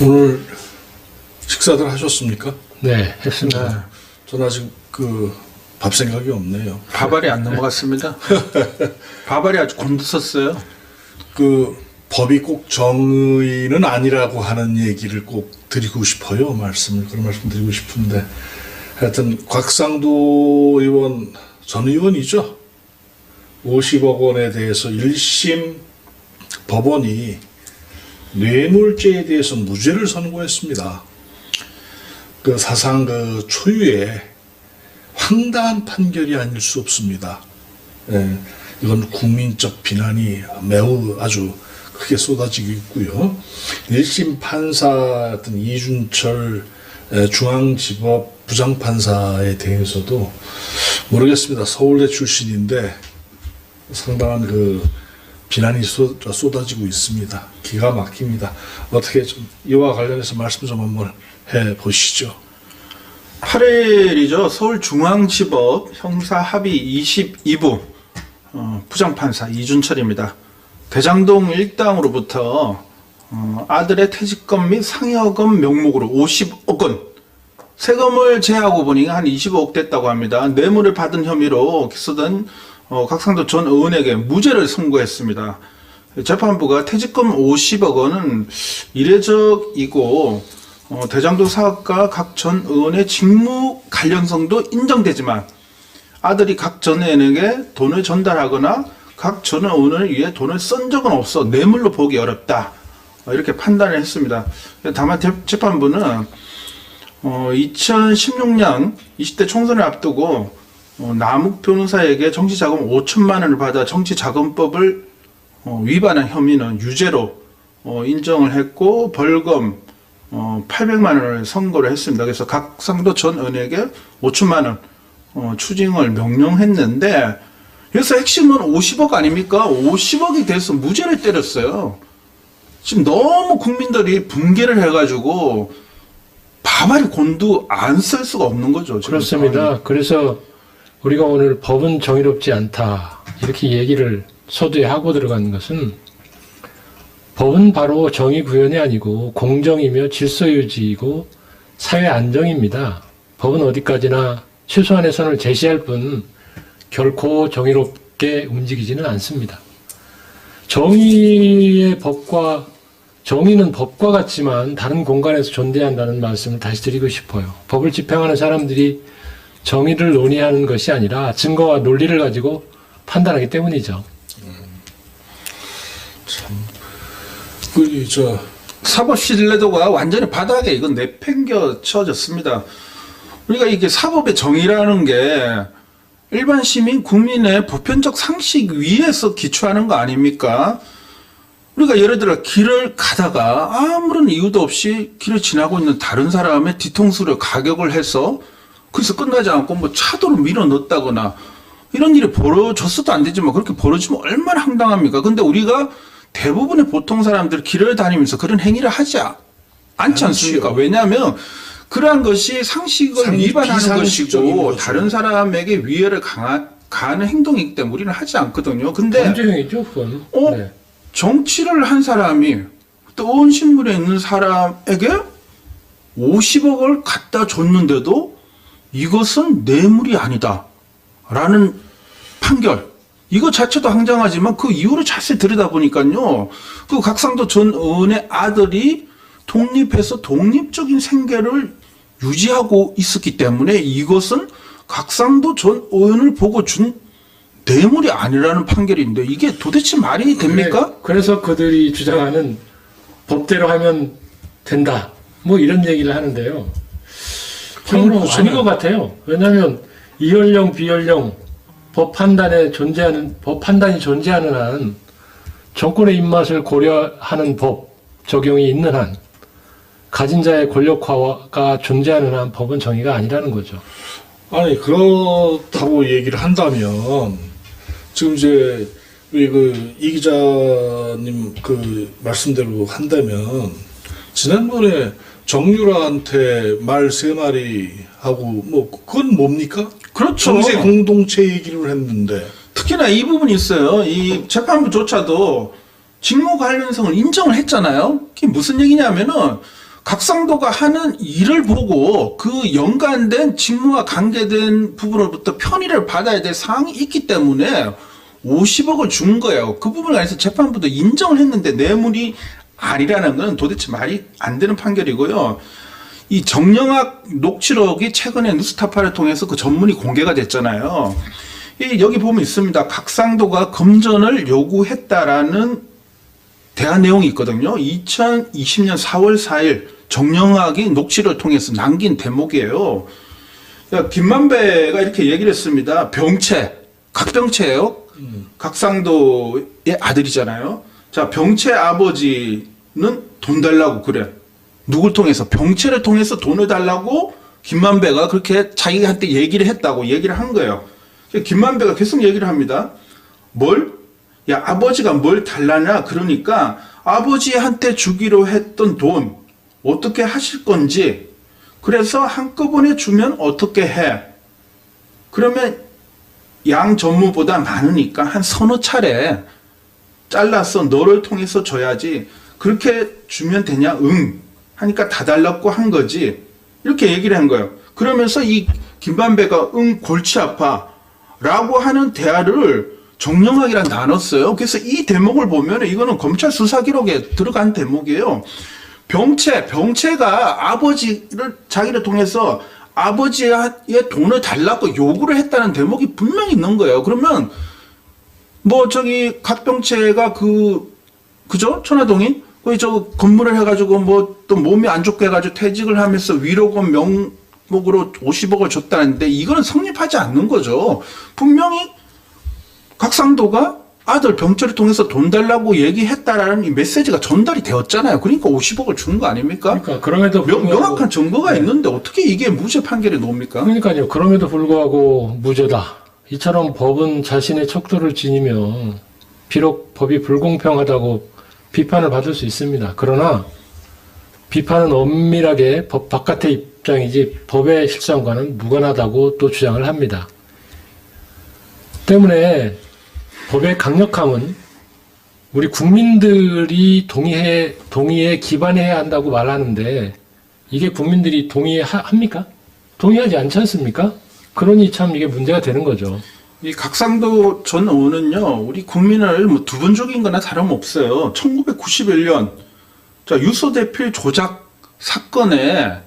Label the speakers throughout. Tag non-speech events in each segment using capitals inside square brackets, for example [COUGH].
Speaker 1: 오늘 식사들 하셨습니까?
Speaker 2: 네, 했습니다.
Speaker 1: 저는 아직 그 밥 생각이 없네요.
Speaker 3: 밥알이 안 넘어갔습니다. [LAUGHS] 밥알이 아주 곤두섰어요.
Speaker 1: 그 법이 꼭 정의는 아니라고 하는 얘기를 꼭 드리고 싶어요. 말씀을 그런 말씀 드리고 싶은데 하여튼 곽상도 의원 전 의원이죠. 50억 원에 대해서 1심 법원이 뇌물죄에 대해서 무죄를 선고했습니다. 그 사상 그 초유의 황당한 판결이 아닐 수 없습니다. 예, 이건 국민적 비난이 매우 아주 크게 쏟아지고 있고요. 1심 판사였던 이준철 에, 중앙지법 부장판사에 대해서도 모르겠습니다. 서울대 출신인데 상당한 그 비난이 쏟- 쏟아지고 있습니다. 기가 막힙니다. 어떻게 좀 이와 관련해서 말씀 좀 한번 해 보시죠.
Speaker 3: 8일이죠. 서울중앙지법 형사합의 22부 어, 부장판사 이준철입니다. 대장동 일당으로부터 어, 아들의 퇴직금 및 상여금 명목으로 50억 원 세금을 제하고 보니 한 25억 됐다고 합니다. 뇌물을 받은 혐의로 기소된 어, 각상도 전 의원에게 무죄를 선고했습니다. 재판부가 퇴직금 50억 원은 이례적이고 어, 대장도 사업과 각 전 의원의 직무 관련성도 인정되지만 아들이 각 전 의원에게 돈을 전달하거나 각 전 의원을 위해 돈을 쓴 적은 없어 뇌물로 보기 어렵다 어, 이렇게 판단을 했습니다. 다만 재- 재판부는 어, 2016년 20대 총선을 앞두고 어, 남욱 변호사에게 정치자금 5천만 원을 받아 정치자금법을 어, 위반한 혐의는 유죄로 어, 인정을 했고 벌금 어, 800만 원을 선고를 했습니다. 그래서 각 상도 전 의원에게 5천만 원 어, 추징을 명령했는데 여기서 핵심은 50억 아닙니까? 50억이 돼서 무죄를 때렸어요. 지금 너무 국민들이 붕괴를 해가지고 밥알이 곤두 안 쓸 수가 없는 거죠.
Speaker 2: 그렇습니다. 그래서 우리가 오늘 법은 정의롭지 않다 이렇게 얘기를 서두에 하고 들어간 것은 법은 바로 정의 구현이 아니고 공정이며 질서 유지이고 사회 안정입니다. 법은 어디까지나 최소한의 선을 제시할 뿐 결코 정의롭게 움직이지는 않습니다. 정의의 법과 정의는 법과 같지만 다른 공간에서 존재한다는 말씀을 다시 드리고 싶어요. 법을 집행하는 사람들이 정의를 논의하는 것이 아니라 증거와 논리를 가지고 판단하기 때문이죠.
Speaker 1: 그저
Speaker 3: 사법 신뢰도가 완전히 바닥에 이건 내팽겨 쳐졌습니다. 우리가 이게 사법의 정의라는 게 일반 시민 국민의 보편적 상식 위에서 기초하는 거 아닙니까? 우리가 예를 들어 길을 가다가 아무런 이유도 없이 길을 지나고 있는 다른 사람의 뒤통수를 가격을 해서 그래서 끝나지 않고 뭐 차도로 밀어 넣었다거나 이런 일이 벌어졌어도 안 되지만 그렇게 벌어지면 얼마나 황당합니까? 근데 우리가 대부분의 보통 사람들 길을 다니면서 그런 행위를 하지 않- 않지 않습니까? 왜냐하면 그러한 것이 상식을
Speaker 1: 상-
Speaker 3: 위반하는 것이고. 다른 사람에게 위해를 강하, 가하는 행동이기 때문에 우리는 하지 않거든요. 근데
Speaker 2: 범죄행위죠, 그건.
Speaker 3: 어?
Speaker 2: 네.
Speaker 3: 정치를 한 사람이 뜨거운 신분에 있는 사람에게 50억을 갖다 줬는데도 이것은 뇌물이 아니다. 라는 판결. 이거 자체도 황당하지만 그 이유를 자세히 들여다보니까요. 그 각상도 전 의원의 아들이 독립해서 독립적인 생계를 유지하고 있었기 때문에 이것은 각상도 전 의원을 보고 준 뇌물이 아니라는 판결인데 이게 도대체 말이 됩니까?
Speaker 2: 네, 그래서 그들이 주장하는 법대로 하면 된다. 뭐 이런 얘기를 하는데요. 그건 아닌 것 같아요. 왜냐하면 이연령, 비연령 법 판단에 존재하는 법 판단이 존재하는 한 정권의 입맛을 고려하는 법 적용이 있는 한 가진 자의 권력화가 존재하는 한 법은 정의가 아니라는 거죠.
Speaker 1: 아니 그렇다고 얘기를 한다면 지금 이제 우리 그이 기자님 그 말씀대로 한다면 지난번에 정유라한테 말 세 마리 하고 뭐 그건 뭡니까?
Speaker 3: 그렇죠.
Speaker 1: 정세 공동체 얘기를 했는데
Speaker 3: 특히나 이 부분이 있어요. 이 재판부조차도 직무 관련성을 인정을 했잖아요. 그게 무슨 얘기냐면은 각상도가 하는 일을 보고 그 연관된 직무와 관계된 부분으로부터 편의를 받아야 될 사항이 있기 때문에 50억을 준 거예요. 그 부분에 관해서 재판부도 인정을 했는데 뇌물이 아니라는 건 도대체 말이 안 되는 판결이고요. 이 정영학 녹취록이 최근에 뉴스타파를 통해서 그 전문이 공개가 됐잖아요. 이 여기 보면 있습니다. 각상도가 검전을 요구했다라는 대한 내용이 있거든요. 2020년 4월 4일 정영학이 녹취를 통해서 남긴 대목이에요. 야, 김만배가 이렇게 얘기를 했습니다. 병채, 각병채예요. 각상도의 아들이잖아요. 자, 병채 아버지는 돈 달라고 그래. 누굴 통해서? 병채를 통해서 돈을 달라고 김만배가 그렇게 자기한테 얘기를 했다고 얘기를 한 거예요. 김만배가 계속 얘기를 합니다. 뭘? 야, 아버지가 뭘 달라냐? 그러니까 아버지한테 주기로 했던 돈 어떻게 하실 건지 그래서 한꺼번에 주면 어떻게 해? 그러면 양 전무보다 많으니까 한 서너 차례 잘라서 너를 통해서 줘야지 그렇게 주면 되냐? 응. 하니까 다 달라고 한 거지. 이렇게 얘기를 한 거예요. 그러면서 이 김반배가 응 골치 아파 라고 하는 대화를 정령학이랑 나눴어요. 그래서 이 대목을 보면 이거는 검찰 수사 기록에 들어간 대목이에요. 병채, 병채가 아버지를 자기를 통해서 아버지의 돈을 달라고 요구를 했다는 대목이 분명히 있는 거예요. 그러면 뭐 저기 각병채가 그 그죠 천화동인 거기 저 건물을 해가지고 뭐 또 몸이 안 좋게 해가지고 퇴직을 하면서 위로금 명목으로 50억을 줬다는데 이거는 성립하지 않는 거죠. 분명히 각상도가 아들 병철을 통해서 돈 달라고 얘기했다라는 이 메시지가 전달이 되었잖아요. 그러니까 50억을 준 거 아닙니까?
Speaker 2: 그러니까 그럼에도
Speaker 3: 명,
Speaker 2: 불구하고
Speaker 3: 명확한 증거가 있는데 어떻게 이게 무죄 판결이 나옵니까?
Speaker 2: 그러니까요. 그럼에도 불구하고 무죄다. 이처럼 법은 자신의 척도를 지니며 비록 법이 불공평하다고 비판을 받을 수 있습니다. 그러나 비판은 엄밀하게 법 바깥의 입장이지 법의 실상과는 무관하다고 또 주장을 합니다. 때문에 법의 강력함은 우리 국민들이 동의해 동의에 기반해야 한다고 말하는데 이게 국민들이 동의합니까? 동의하지 않지 않습니까? 그러니 참 이게 문제가 되는 거죠.
Speaker 3: 이 각상도 전 의원은요, 우리 국민을 뭐두번 죽인 거나 다름없어요. 1991년, 자, 유서 대필 조작 사건에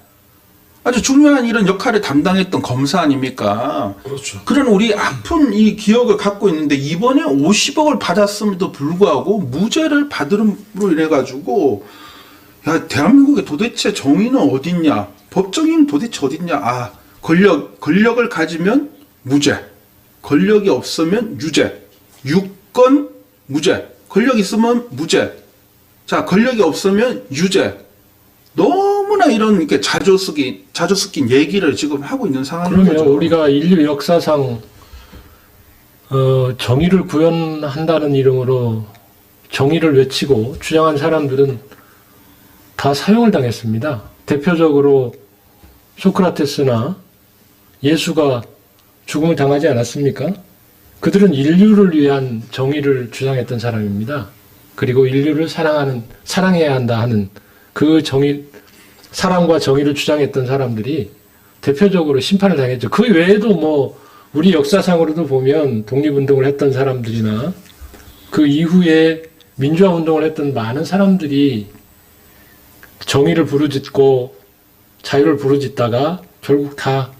Speaker 3: 아주 중요한 이런 역할을 담당했던 검사 아닙니까?
Speaker 1: 그렇죠.
Speaker 3: 그런 우리 아픈 이 기억을 갖고 있는데 이번에 50억을 받았음에도 불구하고 무죄를 받음으로 인해 가지고 야 대한민국에 도대체 정의는 어딨냐 법정의는 도대체 어딨냐 아 권력 권력을 가지면 무죄 권력이 없으면 유죄 유권 무죄 권력 있으면 무죄 자 권력이 없으면 유죄 너무나 이런 이렇게 자주 쓰기 자주 섞인 얘기를 지금 하고 있는 상황인
Speaker 2: 그러면
Speaker 3: 거죠.
Speaker 2: 우리가 인류 역사상 어, 정의를 구현한다는 이름으로 정의를 외치고 주장한 사람들은 다 사형을 당했습니다. 대표적으로 소크라테스나 예수가 죽음을 당하지 않았습니까? 그들은 인류를 위한 정의를 주장했던 사람입니다. 그리고 인류를 사랑하는 사랑해야 한다 하는 그 정의 사랑과 정의를 주장했던 사람들이 대표적으로 심판을 당했죠. 그 외에도 뭐 우리 역사상으로도 보면 독립운동을 했던 사람들이나 그 이후에 민주화 운동을 했던 많은 사람들이 정의를 부르짖고 자유를 부르짖다가 결국 다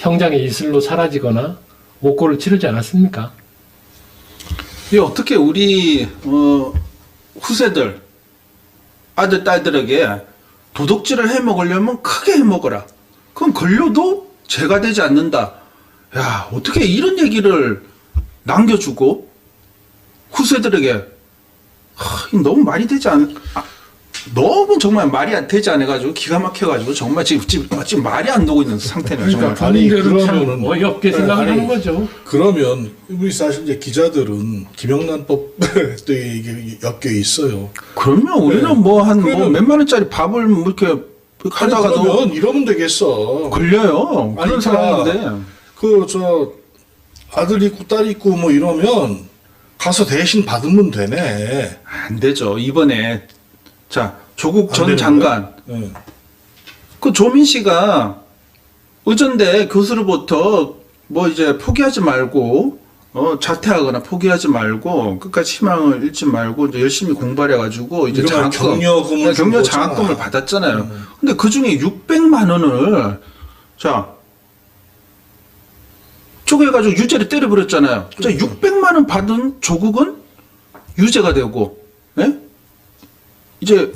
Speaker 2: 형장의 이슬로 사라지거나 옥고를 치르지 않았습니까?
Speaker 3: 이 어떻게 우리 어, 후세들 아들 딸들에게 도둑질을 해 먹으려면 크게 해 먹어라. 그럼 걸려도 죄가 되지 않는다. 야 어떻게 이런 얘기를 남겨주고 후세들에게 하, 이 너무 말이 되지 않. 아, 너무 정말 말이 안 되지 않아가지고 기가 막혀가지고 정말 지금, 지금, 지금 말이 안 나오고 있는 상태네요. 정말.
Speaker 1: 그러니까 아니,
Speaker 2: 본인들은 참
Speaker 1: 그러면은-
Speaker 2: 어이없게 생각을
Speaker 1: 아니,
Speaker 2: 하는 거죠.
Speaker 1: 그러면 우리 사실 이제 기자들은 김영란법 [LAUGHS] 또 이게 엮여 있어요.
Speaker 3: 그러면 우리는
Speaker 1: 네.
Speaker 3: 뭐 한 뭐
Speaker 1: 그러면-
Speaker 3: 몇만 원짜리 밥을 뭐 이렇게
Speaker 1: 아니,
Speaker 3: 하다가도
Speaker 1: 그러면 이러면 되겠어.
Speaker 3: 걸려요.
Speaker 1: 아니,
Speaker 3: 그런
Speaker 1: 그러니까
Speaker 3: 상황인데.
Speaker 1: 그 저 아들 있고 딸 있고 뭐 이러면 가서 대신 받으면 되네.
Speaker 3: 안 되죠. 이번에 자 조국 안전 장관
Speaker 1: 예.
Speaker 3: 그 조민 씨가 의전대 교수로부터 뭐 이제 포기하지 말고 어 자퇴하거나 포기하지 말고 끝까지 희망을 잃지 말고 이제 열심히 공부해 가지고 이제 장학금 네, 격려
Speaker 1: 준
Speaker 3: 장학금을. 받았잖아요. 근데 그 중에 600만 원을 자 쪼개 가지고 유죄를 때려 버렸잖아요. 자 600만 원 받은 조국은 유죄가 되고, 예? 이제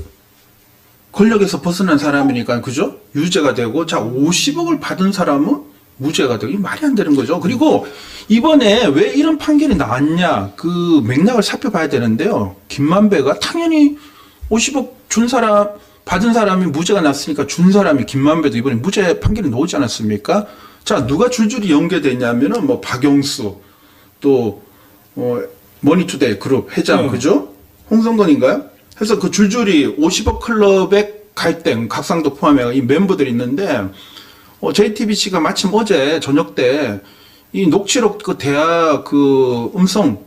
Speaker 3: 권력에서 벗어난 사람이니까 그죠? 유죄가 되고 자 50억을 받은 사람은 무죄가 되고 이 말이 안 되는 거죠. 그리고 이번에 왜 이런 판결이 나왔냐 그 맥락을 살펴봐야 되는데요. 김만배가 당연히 50억 준 사람 받은 사람이 무죄가 났으니까 준 사람이 김만배도 이번에 무죄 판결이 나오지 않았습니까? 자 누가 줄줄이 연계됐냐면은 뭐 박영수 또 어, 머니투데이 그룹 회장
Speaker 1: 음.
Speaker 3: 그죠? 홍성건인가요? 해서 그 줄줄이 50억 클럽의 갈등 각상도 포함해 이 멤버들이 있는데 어, JTBC가 마침 어제 저녁 때 이 녹취록 그 대화 그 음성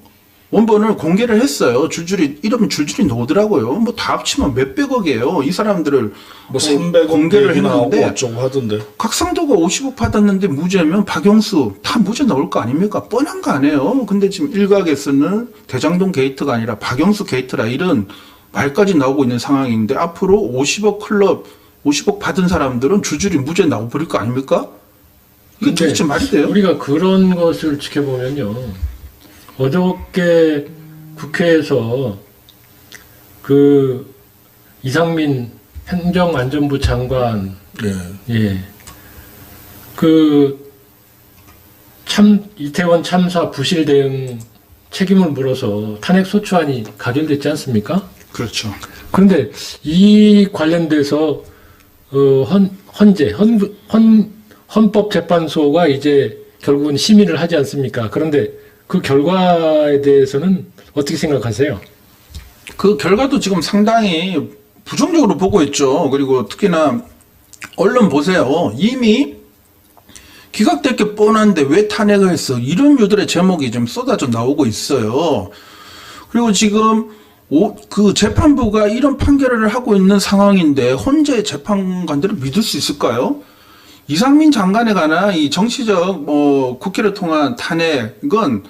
Speaker 3: 원본을 공개를 했어요. 줄줄이 이러면 줄줄이 나오더라고요. 뭐 다 합치면 몇백억이에요. 이 사람들을
Speaker 1: 뭐
Speaker 3: 어,
Speaker 1: 300억
Speaker 3: 공개를 했는데
Speaker 1: 어쩌고 하던데.
Speaker 3: 각상도가 50억 받았는데 무죄면 박영수 다 무죄 나올 거 아닙니까? 뻔한 거 아니에요. 근데 지금 일각에서는 대장동 게이트가 아니라 박영수 게이트라 이런 말까지 나오고 있는 상황인데 앞으로 50억 클럽 50억 받은 사람들은 줄줄이 무죄 나와버릴 거 아닙니까? 이게 도대체 말이 돼요?
Speaker 2: 우리가 그런 것을 지켜보면요. 어저께 국회에서 그 이상민 행정안전부 장관
Speaker 1: 예.
Speaker 2: 예. 그 참 이태원 참사 부실 대응 책임을 물어서 탄핵 소추안이 가결됐지 않습니까?
Speaker 3: 그렇죠.
Speaker 2: 그런데 이 관련돼서 어, 헌, 헌재 헌, 헌, 헌법재판소가 이제 결국은 심의를 하지 않습니까? 그런데 그 결과에 대해서는 어떻게 생각하세요?
Speaker 3: 그 결과도 지금 상당히 부정적으로 보고 있죠. 그리고 특히나 언론 보세요. 이미 기각될 게 뻔한데 왜 탄핵을 했어? 이런 류들의 제목이 좀 쏟아져 나오고 있어요. 그리고 지금 오, 그 재판부가 이런 판결을 하고 있는 상황인데 헌재 재판관들을 믿을 수 있을까요? 이상민 장관에 관한 이 정치적 뭐 국회를 통한 탄핵은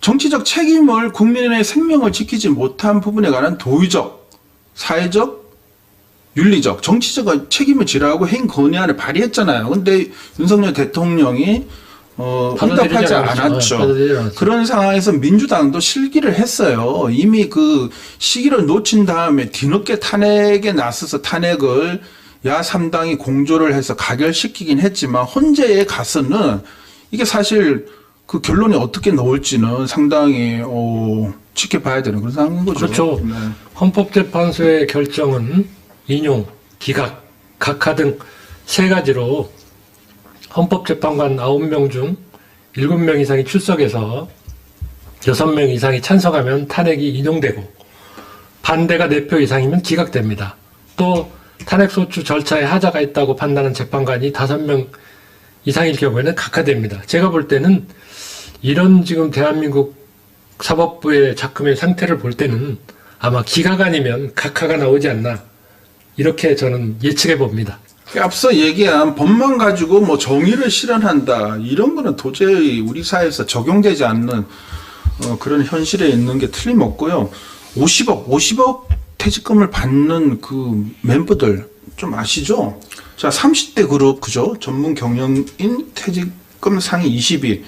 Speaker 3: 정치적 책임을 국민의 생명을 지키지 못한 부분에 관한 도의적, 사회적, 윤리적, 정치적 책임을 지라고 행 건의안을 발의했잖아요. 근데 윤석열 대통령이 어, 응답하지
Speaker 2: 않았죠.
Speaker 3: 그런 상황에서 민주당도 실기를 했어요. 이미 그 시기를 놓친 다음에 뒤늦게 탄핵에 나서서 탄핵을 야 3당이 공조를 해서 가결시키긴 했지만 헌재에 가서는 이게 사실 그 결론이 어떻게 나올지는 상당히 어, 지켜봐야 되는 그런 상황인 거죠.
Speaker 2: 그렇죠.
Speaker 3: 네.
Speaker 2: 헌법재판소의 결정은 인용, 기각, 각하 등 세 가지로 헌법재판관 9명 중 7명 이상이 출석해서 6명 이상이 찬성하면 탄핵이 인용되고 반대가 4표 이상이면 기각됩니다. 또 탄핵소추 절차에 하자가 있다고 판단한 재판관이 5명 이상일 경우에는 각하됩니다. 제가 볼 때는 이런 지금 대한민국 사법부의 작금의 상태를 볼 때는 아마 기각 아니면 각하가 나오지 않나 이렇게 저는 예측해 봅니다.
Speaker 3: 앞서 얘기한 법만 가지고 뭐 정의를 실현한다 이런 거는 도저히 우리 사회에서 적용되지 않는 어, 그런 현실에 있는 게 틀림없고요. 50억, 50억 퇴직금을 받는 그 멤버들 좀 아시죠? 자, 30대 그룹 그죠? 전문 경영인 퇴직금 상위 20위.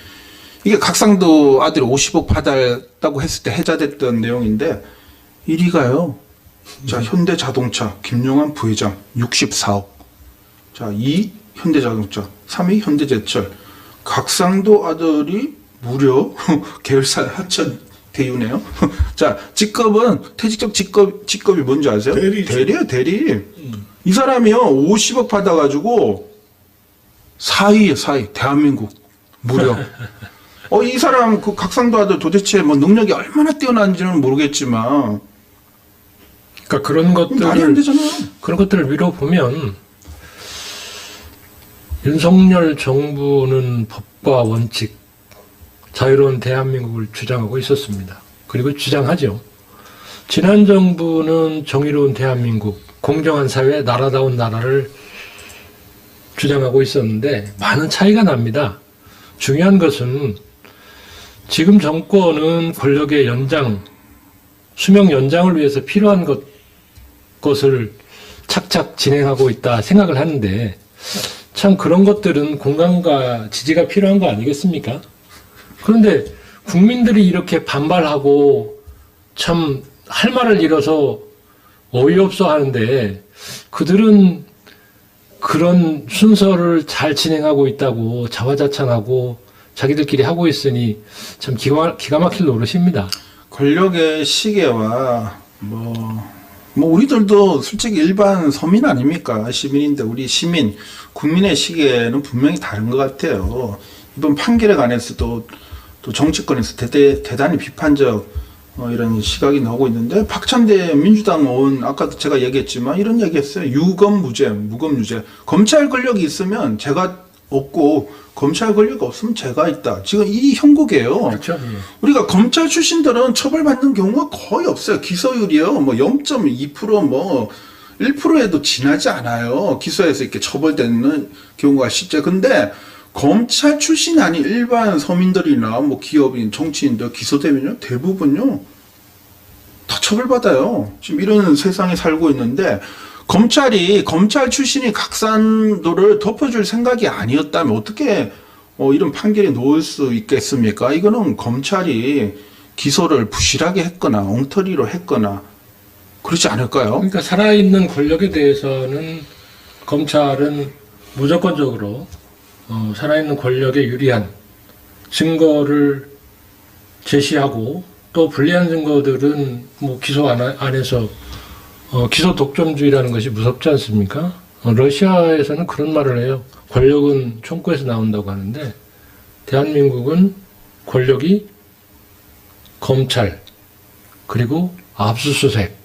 Speaker 3: 이게 각상도 아들이 50억 받았다고 했을 때 해자됐던 내용인데 1위가요. 자, 현대자동차 김용환 부회장 64억. 자, 2 현대자동차, 3위 현대제철. 각상도 아들이 무려 [LAUGHS] 계열사 하천 대유네요. [LAUGHS] 자, 직급은 퇴직적 직급 직급이 뭔지 아세요?
Speaker 1: 대리죠.
Speaker 3: 대리요, 대리. 이 사람이요 50억 받아가지고 4위, 4위 대한민국 무려. [LAUGHS] 어, 이 사람 그 각상도 아들 도대체 뭐 능력이 얼마나 뛰어난지는 모르겠지만
Speaker 2: 그러니까 그런
Speaker 3: 말이 안
Speaker 2: 것들을
Speaker 3: 되잖아요.
Speaker 2: 그런 것들을 미뤄 보면 윤석열 정부는 법과 원칙, 자유로운 대한민국을 주장하고 있었습니다. 그리고 주장하죠. 지난 정부는 정의로운 대한민국, 공정한 사회, 나라다운 나라를 주장하고 있었는데 많은 차이가 납니다. 중요한 것은 지금 정권은 권력의 연장, 수명 연장을 위해서 필요한 것, 것을 착착 진행하고 있다 생각을 하는데 참 그런 것들은 공감과 지지가 필요한 거 아니겠습니까? 그런데 국민들이 이렇게 반발하고 참 할 말을 잃어서 어이없어 하는데 그들은 그런 순서를 잘 진행하고 있다고 자화자찬하고 자기들끼리 하고 있으니 참 기가, 기가 막힐 노릇입니다.
Speaker 3: 권력의 시계와 뭐, 뭐 우리들도 솔직히 일반 서민 아닙니까? 시민인데 우리 시민, 국민의 시계는 분명히 다른 것 같아요. 이번 판결에 관해서도 또 정치권에서 대대, 대단히 비판적 어, 이런 시각이 나오고 있는데 박찬대 민주당 의원 아까도 제가 얘기했지만 이런 얘기했어요. 유검 무죄, 무검 유죄. 검찰 권력이 있으면 제가 없고 검찰 권력이 없으면 제가 있다. 지금 이 형국이에요.
Speaker 2: 그렇죠? 예.
Speaker 3: 우리가 검찰 출신들은 처벌받는 경우가 거의 없어요. 기소율이요. 뭐 0.2%뭐 1%에도 지나지 않아요. 기소해서 이렇게 처벌되는 경우가 실제. 근데 검찰 출신이 아닌 일반 서민들이나 뭐 기업인, 정치인들 기소되면요. 대부분요. 다 처벌받아요. 지금 이런 세상에 살고 있는데 검찰이 검찰 출신이 각산도를 덮어줄 생각이 아니었다면 어떻게 어, 이런 판결이 놓을 수 있겠습니까? 이거는 검찰이 기소를 부실하게 했거나 엉터리로 했거나 그렇지 않을까요?
Speaker 2: 그러니까 살아있는 권력에 대해서는 검찰은 무조건적으로 어, 살아있는 권력에 유리한 증거를 제시하고 또 불리한 증거들은 뭐 기소 안, 하- 안 해서 어, 기소 독점주의라는 것이 무섭지 않습니까? 어, 러시아에서는 그런 말을 해요. 권력은 총구에서 나온다고 하는데 대한민국은 권력이 검찰 그리고 압수수색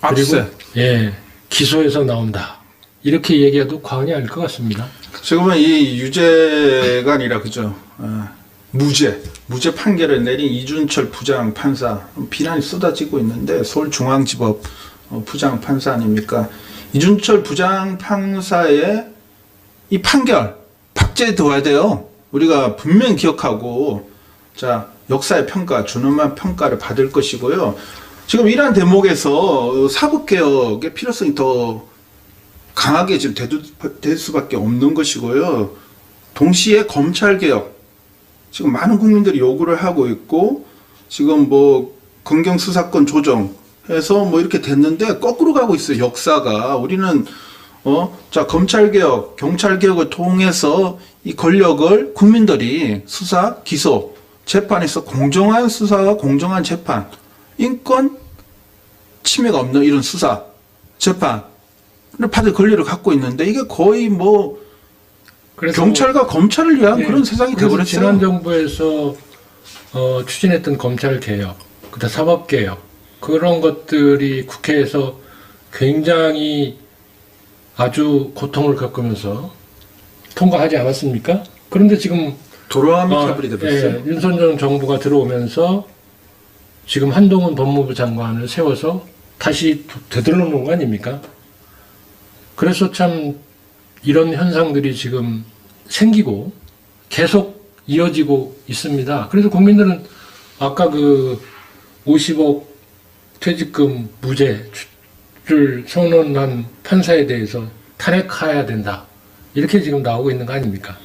Speaker 3: 압수세.
Speaker 2: 그리고 예 기소에서 나온다 이렇게 얘기해도 과언이 아닐 것 같습니다.
Speaker 3: 지금은 이 유죄가 아니라 그죠? 어, 무죄, 무죄 판결을 내린 이준철 부장 판사 비난이 쏟아지고 있는데 서울중앙지법 어, 부장 판사 아닙니까? 이준철 부장 판사의 이 판결 박제되어야 돼요. 우리가 분명히 기억하고 자 역사의 평가, 준엄한 평가를 받을 것이고요. 지금 이러한 대목에서 어, 사법개혁의 필요성이 더 강하게 지금 대두, 될 수밖에 없는 것이고요. 동시에 검찰개혁. 지금 많은 국민들이 요구를 하고 있고, 지금 뭐, 검경수사권 조정 해서 뭐 이렇게 됐는데, 거꾸로 가고 있어요, 역사가. 우리는, 어, 자, 검찰개혁, 경찰개혁을 통해서 이 권력을 국민들이 수사, 기소, 재판에서 공정한 수사와 공정한 재판, 인권 침해가 없는 이런 수사, 재판, 을 받을 권리를 갖고 있는데 이게 거의 뭐 경찰과 검찰을 위한
Speaker 2: 예,
Speaker 3: 그런 세상이
Speaker 2: 그래서
Speaker 3: 되어버렸어요.
Speaker 2: 지난 정부에서 어, 추진했던 검찰 개혁, 그다음 사법 개혁 그런 것들이 국회에서 굉장히 아주 고통을 겪으면서 통과하지 않았습니까? 그런데 지금
Speaker 3: 도로아미
Speaker 2: 어. 예, 윤석열 정부가 들어오면서 지금 한동훈 법무부 장관을 세워서 다시 도- 되돌려 놓은 거 아닙니까? 그래서 참 이런 현상들이 지금 생기고 계속 이어지고 있습니다. 그래서 국민들은 아까 그 50억 퇴직금 무죄를 선언한 판사에 대해서 탄핵해야 된다. 이렇게 지금 나오고 있는 거 아닙니까?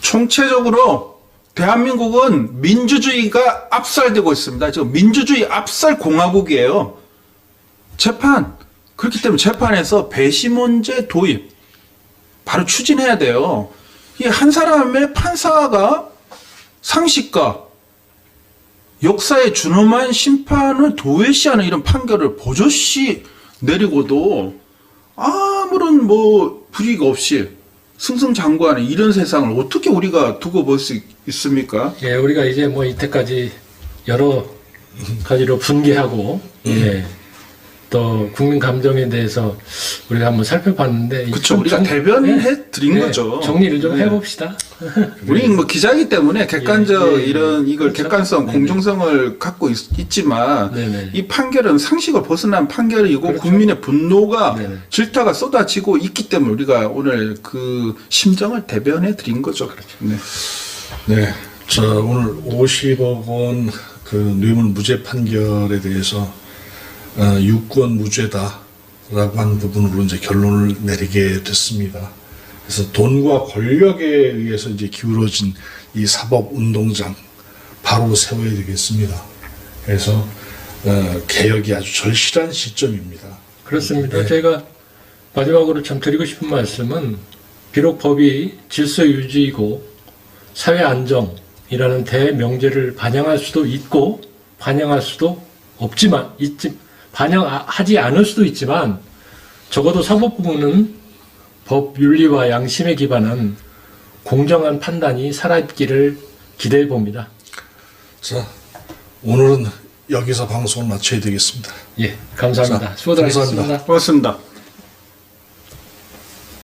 Speaker 3: 총체적으로 대한민국은 민주주의가 압살되고 있습니다. 지금 민주주의 압살 공화국이에요. 재판 그렇기 때문에 재판에서 배심원제 도입 바로 추진해야 돼요. 이 한 사람의 판사가 상식과 역사에 준엄한 심판을 도외시하는 이런 판결을 버젓이 내리고도 아무런 뭐 불이익 없이 승승장구하는 이런 세상을 어떻게 우리가 두고 볼 수 있습니까?
Speaker 2: 예, 우리가 이제 뭐 이때까지 여러 가지로 분개하고 예, 또 국민 감정에 대해서 우리가 한번 살펴봤는데
Speaker 3: 그렇죠.
Speaker 2: 좀
Speaker 3: 우리가
Speaker 2: 정-
Speaker 3: 대변해 드린
Speaker 2: 예,
Speaker 3: 거죠.
Speaker 2: 정리를 좀
Speaker 3: 네.
Speaker 2: 해봅시다. [LAUGHS]
Speaker 3: 우리 뭐 기자이기 때문에 객관적
Speaker 2: 예, 예, 예.
Speaker 3: 이런 이걸
Speaker 2: 그렇죠.
Speaker 3: 객관성,
Speaker 2: 네네.
Speaker 3: 공정성을 갖고 있, 지만
Speaker 2: 네네.
Speaker 3: 이 판결은 상식을 벗어난 판결이고
Speaker 2: 그렇죠.
Speaker 3: 국민의 분노가
Speaker 2: 네네.
Speaker 3: 질타가 쏟아지고 있기 때문에 우리가 오늘 그 심정을 대변해 드린 거죠. 네.
Speaker 1: 네. 자, 오늘 50억 원 그 뇌물 무죄 판결에 대해서 어, 유권 무죄다라고 한 부분으로 이제 결론을 내리게 됐습니다. 그래서 돈과 권력에 의해서 이제 기울어진 이 사법 운동장 바로 세워야 되겠습니다. 그래서 어, 개혁이 아주 절실한 시점입니다.
Speaker 2: 그렇습니다.
Speaker 1: 네.
Speaker 2: 제가 마지막으로 참 드리고 싶은 말씀은 비록 법이 질서 유지이고 사회 안정이라는 대명제를 반영할 수도 있고 반영할 수도 없지만 있지 반영하지 않을 수도 있지만 적어도 사법부는 법 윤리와 양심에 기반한 공정한 판단이 살아있기를 기대해 봅니다.
Speaker 1: 자, 오늘은 여기서 방송을 마쳐야 되겠습니다.
Speaker 2: 예, 감사합니다.
Speaker 1: 자,
Speaker 2: 수고들
Speaker 1: 감사합니다.
Speaker 2: 하셨습니다.
Speaker 3: 고맙습니다.